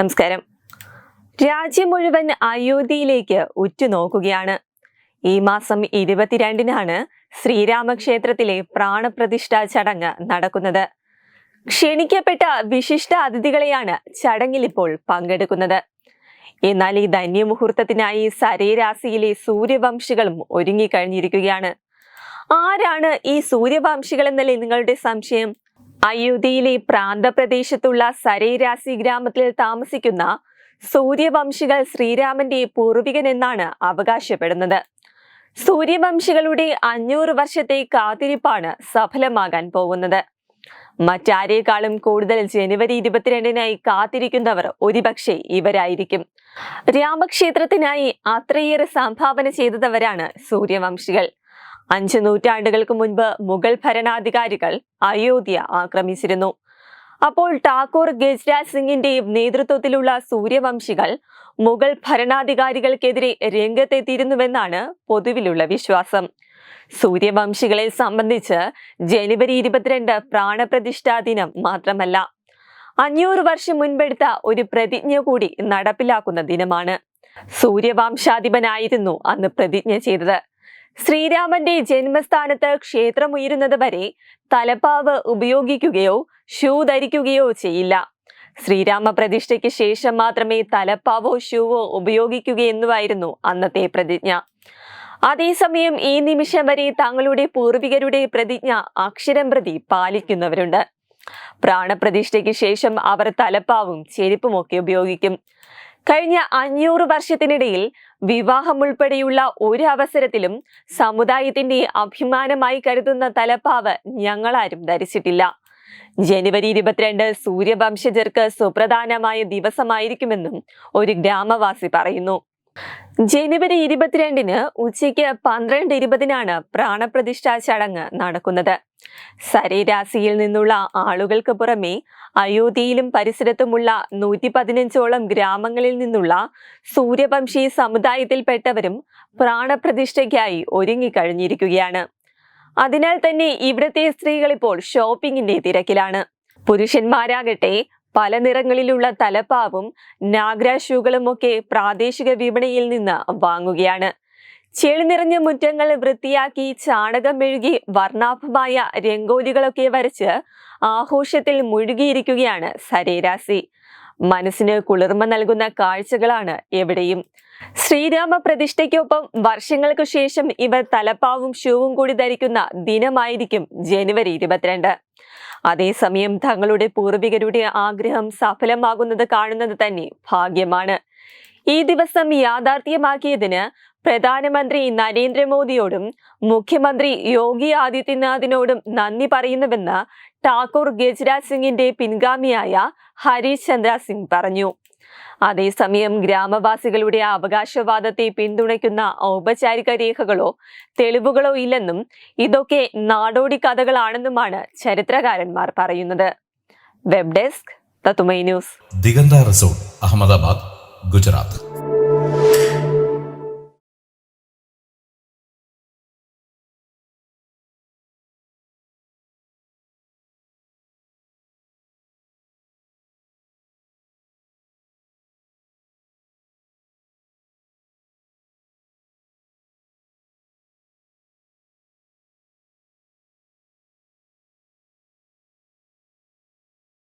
നമസ്കാരം. രാജ്യം മുഴുവൻ അയോധ്യയിലേക്ക് ഉറ്റുനോക്കുകയാണ്. ഈ മാസം ഇരുപത്തിരണ്ടിനാണ് ശ്രീരാമക്ഷേത്രത്തിലെ പ്രാണപ്രതിഷ്ഠാ ചടങ്ങ് നടക്കുന്നത്. ക്ഷണിക്കപ്പെട്ട വിശിഷ്ട അതിഥികളെയാണ് ചടങ്ങിൽ ഇപ്പോൾ പങ്കെടുക്കുന്നത്. എന്നാൽ ഈ ധന്യമുഹൂർത്തത്തിനായി സരേരാശിയിലെ സൂര്യവംശികളും ഒരുങ്ങിക്കഴിഞ്ഞിരിക്കുകയാണ്. ആരാണ് ഈ സൂര്യവംശികൾ എന്നല്ലേ നിങ്ങളുടെ സംശയം? അയോധ്യയിലെ പ്രാന്തപ്രദേശത്തുള്ള സരൈരാസി ഗ്രാമത്തിൽ താമസിക്കുന്ന സൂര്യവംശികൾ ശ്രീരാമന്റെ പൂർവികൻ എന്നാണ് അവകാശപ്പെടുന്നത്. സൂര്യവംശികളുടെ അഞ്ഞൂറ് വർഷത്തെ കാത്തിരിപ്പാണ് സഫലമാകാൻ പോകുന്നത്. മറ്റാരേക്കാളും കൂടുതൽ ജനുവരി ഇരുപത്തിരണ്ടിനായി കാത്തിരിക്കുന്നവർ ഒരുപക്ഷെ ഇവരായിരിക്കും. രാമക്ഷേത്രത്തിനായി അത്രയേറെ സംഭാവന ചെയ്തവരാണ് സൂര്യവംശികൾ. അഞ്ച് നൂറ്റാണ്ടുകൾക്ക് മുൻപ് മുഗൾ ഭരണാധികാരികൾ അയോധ്യ ആക്രമിച്ചിരുന്നു. അപ്പോൾ ടാക്കൂർ ഗജ്രാജ് സിംഗിന്റെയും നേതൃത്വത്തിലുള്ള സൂര്യവംശികൾ മുഗൾ ഭരണാധികാരികൾക്കെതിരെ രംഗത്തെത്തിയിരുന്നുവെന്നാണ് പൊതുവിലുള്ള വിശ്വാസം. സൂര്യവംശികളെ സംബന്ധിച്ച് ജനുവരി ഇരുപത്തിരണ്ട് പ്രാണപ്രതിഷ്ഠാ ദിനം മാത്രമല്ല അഞ്ഞൂറ് വർഷം മുൻപെടുത്ത ഒരു പ്രതിജ്ഞ കൂടി നടപ്പിലാക്കുന്ന ദിനമാണ്. സൂര്യവംശാധിപനായിരുന്നു അന്ന് പ്രതിജ്ഞ ചെയ്തത്. ശ്രീരാമന്റെ ജന്മസ്ഥാനത്ത് ക്ഷേത്രം ഉയരുന്നത് വരെ തലപ്പാവ് ഉപയോഗിക്കുകയോ ഷൂ ധരിക്കുകയോ ചെയ്യില്ല. ശ്രീരാമ പ്രതിഷ്ഠയ്ക്ക് ശേഷം മാത്രമേ തലപ്പാവോ ഷൂവോ ഉപയോഗിക്കുകയെന്നുമായിരുന്നു അന്നത്തെ പ്രതിജ്ഞ. അതേസമയം ഈ നിമിഷം വരെ തങ്ങളുടെ പൂർവികരുടെ പ്രതിജ്ഞ അക്ഷരം പ്രതി പാലിക്കുന്നവരുണ്ട്. പ്രാണപ്രതിഷ്ഠയ്ക്ക് ശേഷം അവർ തലപ്പാവും ചെരുപ്പുമൊക്കെ ഉപയോഗിക്കും. കഴിഞ്ഞ അഞ്ഞൂറ് വർഷത്തിനിടയിൽ വിവാഹം ഉൾപ്പെടെയുള്ള ഒരു അവസരത്തിലും സമുദായത്തിന്റെ അഭിമാനമായി കരുതുന്ന തലപ്പാവ് ഞങ്ങളാരും ധരിച്ചിട്ടില്ല. ജനുവരി ഇരുപത്തിരണ്ട് സൂര്യവംശജർക്ക് സുപ്രധാനമായ ദിവസമായിരിക്കുമെന്നും ഒരു ഗ്രാമവാസി പറയുന്നു. ജനുവരി ഇരുപത്തിരണ്ടിന് ഉച്ചയ്ക്ക് പന്ത്രണ്ട് ഇരുപതിനാണ് പ്രാണപ്രതിഷ്ഠാ ചടങ്ങ് നടക്കുന്നത്. സരേരാശിയിൽ നിന്നുള്ള ആളുകൾക്ക് പുറമെ അയോധ്യയിലും പരിസരത്തുമുള്ള നൂറ്റി പതിനഞ്ചോളം ഗ്രാമങ്ങളിൽ നിന്നുള്ള സൂര്യവംശി സമുദായത്തിൽപ്പെട്ടവരും പ്രാണപ്രതിഷ്ഠയ്ക്കായി ഒരുങ്ങിക്കഴിഞ്ഞിരിക്കുകയാണ്. അതിനാൽ തന്നെ ഇവിടുത്തെ സ്ത്രീകൾ ഇപ്പോൾ ഷോപ്പിംഗിന്റെ തിരക്കിലാണ്. പുരുഷന്മാരാകട്ടെ പല നിറങ്ങളിലുള്ള തലപ്പാവും നാഗ്രാഷുകളും ഒക്കെ പ്രാദേശിക വിപണിയിൽ നിന്ന് വാങ്ങുകയാണ്. ചെളി നിറഞ്ഞ മുറ്റങ്ങൾ വൃത്തിയാക്കി ചാണകം മെഴുകി വർണാഭമായ രംഗോലികളൊക്കെ വരച്ച് ആഘോഷത്തിൽ മുഴുകിയിരിക്കുകയാണ് സരേരാശി മനസ്സിന് കുളിർമ നൽകുന്ന കാഴ്ചകളാണ് എവിടെയും. ശ്രീരാമ പ്രതിഷ്ഠയ്ക്കൊപ്പം വർഷങ്ങൾക്ക് ശേഷം ഇവർ തലപ്പാവും ഷൂവും കൂടി ധരിക്കുന്ന ദിനമായിരിക്കും ജനുവരി ഇരുപത്തിരണ്ട്. അതേസമയം തങ്ങളുടെ പൂർവികരുടെ ആഗ്രഹം സഫലമാകുന്നത് കാണുന്നത് തന്നെ ഭാഗ്യമാണ്. ഈ ദിവസം യാഥാർത്ഥ്യമാക്കിയതിന് പ്രധാനമന്ത്രി നരേന്ദ്രമോദിയോടും മുഖ്യമന്ത്രി യോഗി ആദിത്യനാഥിനോടും നന്ദി പറയുന്നുവെന്ന് ടാക്കൂർ ഗജരാജ് സിംഗിന്റെ പിൻഗാമിയായ ഹരീഷ് ചന്ദ്ര സിംഗ് പറഞ്ഞു. അതേസമയം ഗ്രാമവാസികളുടെ അവകാശവാദത്തെ പിന്തുണയ്ക്കുന്ന ഔപചാരിക രേഖകളോ തെളിവുകളോ ഇല്ലെന്നും ഇതൊക്കെ നാടോടി കഥകളാണെന്നുമാണ് ചരിത്രകാരന്മാർ പറയുന്നത്. വെബ് ഡെസ്ക് തത്തുമൈ ന്യൂസ്. ദിഗന്ത റിസോർട്ട് അഹമ്മദാബാദ് ഗുജറാത്ത്.